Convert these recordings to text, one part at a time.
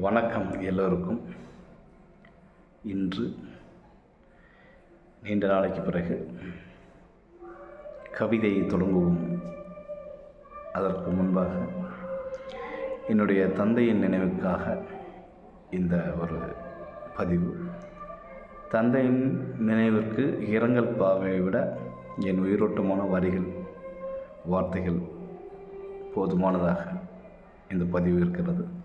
வணக்கம் எல்லோருக்கும். இன்று நீண்ட நாளைக்கு பிறகு கவிதையை தொடங்குவோம். அதற்கு முன்பாக என்னுடைய தந்தையின் நினைவுக்காக இந்த ஒரு பதிவு. தந்தையின் நினைவிற்கு இரங்கல் பாவையை விட என் உயிரோட்டமான வரிகள் வார்த்தைகள் போதுமானதாக இந்த பதிவு இருக்கிறது.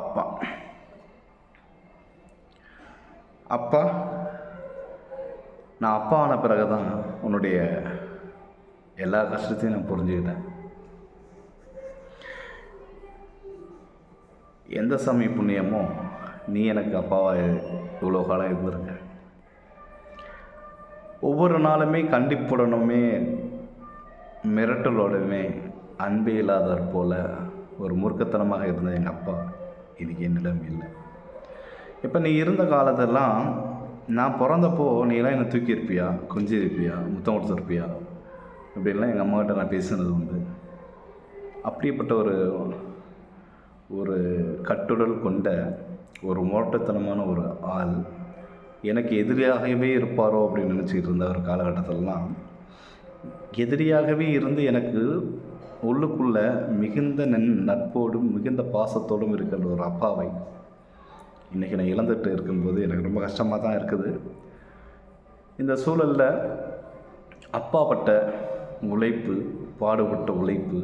அப்பா. அப்பா நான் அப்பா ஆன பிறகு தான் உன்னுடைய எல்லா கஷ்டத்தையும் நான் புரிஞ்சுக்கிட்டேன். எந்த சாமி புண்ணியமோ நீ எனக்கு அப்பாவாக இவ்வளோ காலம் இருந்திருக்க. ஒவ்வொரு நாளுமே கண்டிப்புடனுமே மிரட்டலோடமே அன்பே இல்லாதவர் போல ஒரு மூர்க்கத்தனமாக இருந்த எங்கள் அப்பா. இது என்னிடம் இல்லை. இப்போ நீ இருந்த காலத்தெல்லாம் நான் பிறந்தப்போ நீலாம் என்னை என்னை தூக்கியிருப்பியா கொஞ்சி இருப்பியா முத்தம் கொடுத்துருப்பியா அப்படின்லாம் எங்கள் அம்மாகிட்ட நான் பேசுனது உண்டு. அப்படிப்பட்ட ஒரு ஒரு கட்டுடல் கொண்ட ஒரு மோட்டத்தனமான ஒரு ஆள் எனக்கு எதிரியாகவே இருப்பாரோ அப்படின்னு நினச்சிக்கிட்டு இருந்த ஒரு காலகட்டத்திலலாம் எதிரியாகவே இருந்து எனக்கு உள்ளுக்குள்ள மிகுந்த நன் நட்போடும் மிகுந்த பாசத்தோடும் இருக்கிற ஒரு அப்பாவை இன்றைக்கி நான் இழந்துட்டு இருக்கும்போது எனக்கு ரொம்ப கஷ்டமாக தான் இருக்குது. இந்த சூழலில் அப்பாப்பட்ட உழைப்பு பாடுபட்ட உழைப்பு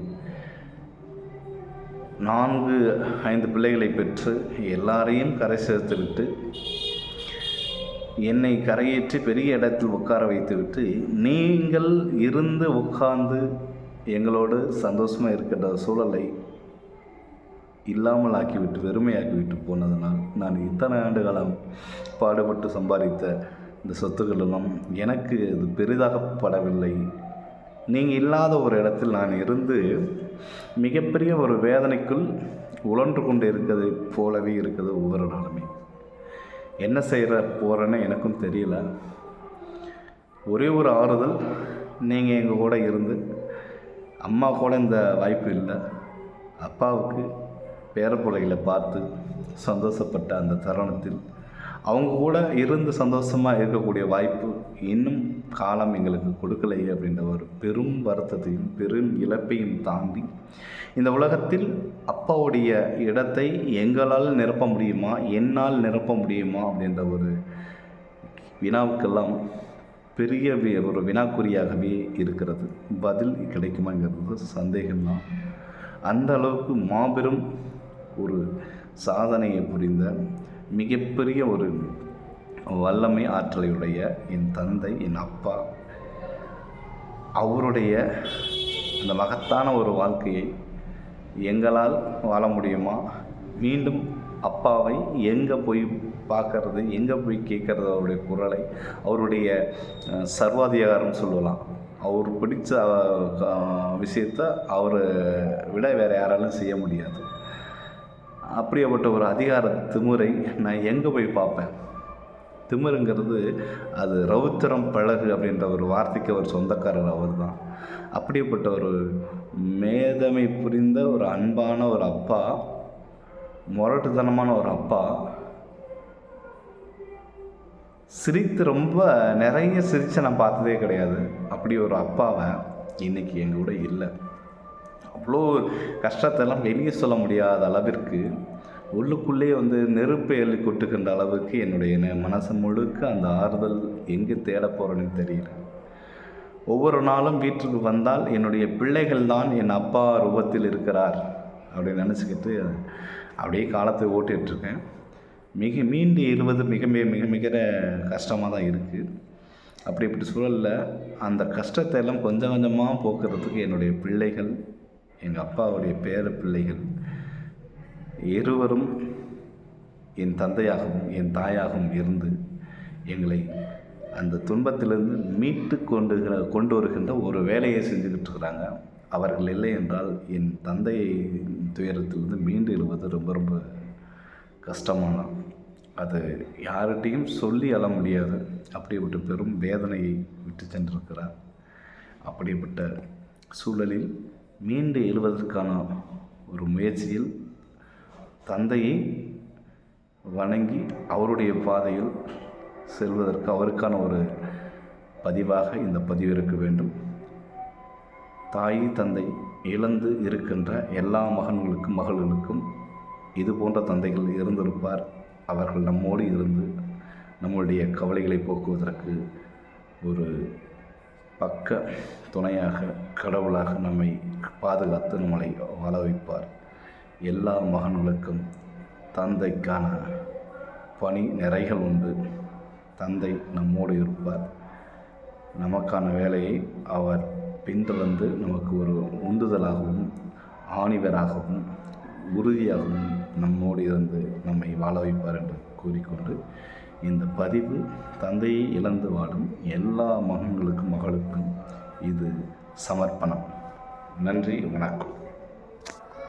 நான்கு ஐந்து பிள்ளைகளை பெற்று எல்லாரையும் கரை சேர்த்து விட்டு என்னை கரையேற்றி பெரிய இடத்தில் உட்கார வைத்துவிட்டு நீங்கள் இருந்து உட்கார்ந்து எங்களோடு சந்தோஷமாக இருக்கின்ற சூழலை இல்லாமல் ஆக்கிவிட்டு வெறுமையாக்கிவிட்டு போனதனால் நான் இத்தனை ஆண்டு காலம் பாடுபட்டு சம்பாதித்த இந்த சொத்துக்கள் எல்லாம் எனக்கு அது பெரிதாகப்படவில்லை நீங்கள் இல்லாத ஒரு இடத்தில் நான் இருந்து மிகப்பெரிய ஒரு வேதனைக்குள் உழன்று கொண்டு இருக்கிறது போலவே இருக்குது ஒவ்வொரு நாளுமே. என்ன செய்கிற போகிறேன்னு எனக்கும் தெரியல. ஒரே ஒரு ஆறுதல் நீங்கள் எங்கள் கூட இருந்து அம்மா கூட இந்த வாய்ப்பு இல்லை. அப்பாவுக்கு பேரப்பிள்ளைகளை பார்த்து சந்தோஷப்பட்ட அந்த தருணத்தில் அவங்க கூட இருந்து சந்தோஷமாக இருக்கக்கூடிய வாய்ப்பு இன்னும் காலம் எங்களுக்கு கொடுக்கலையே அப்படின்ற ஒரு பெரும் வருத்தத்தையும் பெரும் இழப்பையும் தாண்டி இந்த உலகத்தில் அப்பாவுடைய இடத்தை எங்களால் நிரப்ப முடியுமா என்னால் நிரப்ப முடியுமா அப்படின்ற ஒரு வினாவுக்கெல்லாம் பெரிய ஒரு வினாக்குறியாகவே இருக்கிறது. பதில் கிடைக்குமாங்கிறது சந்தேகம்தான். அந்த அளவுக்கு மாபெரும் ஒரு சாதனையை புரிந்த மிகப்பெரிய ஒரு வல்லமை ஆற்றலையுடைய என் தந்தை என் அப்பா அவருடைய அந்த மகத்தான ஒரு வாழ்க்கையை எங்களால் வாழ முடியுமா? மீண்டும் அப்பாவை எங்கே போய் பார்க்கறது எங்கே போய் கேட்குறது அவருடைய குரலை அவருடைய சர்வாதிகாரம் சொல்லலாம். அவர் பிடிச்ச விஷயத்த அவர் விட வேறு யாராலும் செய்ய முடியாது. அப்படியாப்பட்ட ஒரு அதிகார திமுறை நான் எங்கே போய் பார்ப்பேன்? திமிருங்கிறது அது ரவுத்திரம் பழகு அப்படின்ற ஒரு வார்த்தைக்கு ஒரு சொந்தக்காரர் அவர் தான் அப்படிப்பட்ட ஒரு மேதமை புரிந்த ஒரு அன்பான ஒரு அப்பா முரட்டுத்தனமான ஒரு அப்பா சிரித்து ரொம்ப நிறைய சிரித்து நான் பார்த்ததே கிடையாது. அப்படி ஒரு அப்பாவை இன்றைக்கி எங்கள் கூட இல்லை. அவ்வளோ கஷ்டத்தெல்லாம் வெளியே சொல்ல முடியாத அளவிற்கு உள்ளுக்குள்ளே வந்து நெருப்பு எழுதி கொட்டுக்கின்ற அளவுக்கு என்னுடைய மனசு முழுக்க அந்த ஆறுதல் எங்கே தேட போகிறேன்னு தெரியல. ஒவ்வொரு நாளும் வீட்டுக்கு வந்தால் என்னுடைய பிள்ளைகள் தான் என் அப்பா ரூபத்தில் இருக்கிறார். அப்படின்னு நினச்சிக்கிட்டு அப்படியே காலத்தை ஓட்டிகிட்ருக்கேன் மிக மீண்டு எழுவது மிக மிக மிக மிக கஷ்டமாக தான் இருக்குது அப்படி இப்படி சூழலில் அந்த கஷ்டத்தை எல்லாம் கொஞ்சம் கொஞ்சமாக போக்குறதுக்கு என்னுடைய பிள்ளைகள் எங்கள் அப்பாவுடைய பேர பிள்ளைகள் இருவரும் என் தந்தையாகவும் என் தாயாகவும் இருந்து எங்களை அந்த துன்பத்திலிருந்து மீட்டு கொண்டு கொண்டு வருகின்ற ஒரு வேலையை செஞ்சுக்கிட்டு இருக்கிறாங்க. அவர்கள் இல்லை என்றால் என் தந்தையை துயரத்திலிருந்து மீண்டு எழுவது ரொம்ப ரொம்ப கஷ்டமான அது யார்கிட்டையும் சொல்லி அழ முடியாது. அப்படிப்பட்ட பெரும் வேதனையை விட்டு சென்றிருக்கிறார். அப்படிப்பட்ட சூழலில் மீண்டு எழுவதற்கான ஒரு முயற்சியில் தந்தையை வணங்கி அவருடைய பாதையில் செல்வதற்கு அவருக்கான ஒரு பதிவாக இந்த பதிவு இருக்க வேண்டும். தாய் தந்தை இழந்து இருக்கின்ற எல்லா மகன்களுக்கும் மகள்களுக்கும் இது போன்ற தந்தைகள் இருந்திருப்பார். அவர்கள் நம்மோடு இருந்து நம்மளுடைய கவலைகளை போக்குவதற்கு ஒரு பக்க துணையாக கடவுளாக நம்மை பாதுகாத்து நம்மளை வாழ வைப்பார். எல்லா மகன்களுக்கும் தந்தைக்கான பணி நிறைகள் உண்டு. தந்தை நம்மோடு இருப்பார். நமக்கான வேலையை அவர் பின்தொடர்ந்து நமக்கு ஒரு உந்துதலாகவும் ஆணிவராகவும் உறுதியாகவும் நம்மோடு இருந்து நம்மை வாழ வைப்பார் என்று கூறிக்கொண்டு இந்த பதிவு தந்தையை இழந்து வாடும் எல்லா மகன்களுக்கும் மகளுக்கும் இது சமர்ப்பணம். நன்றி வணக்கம்.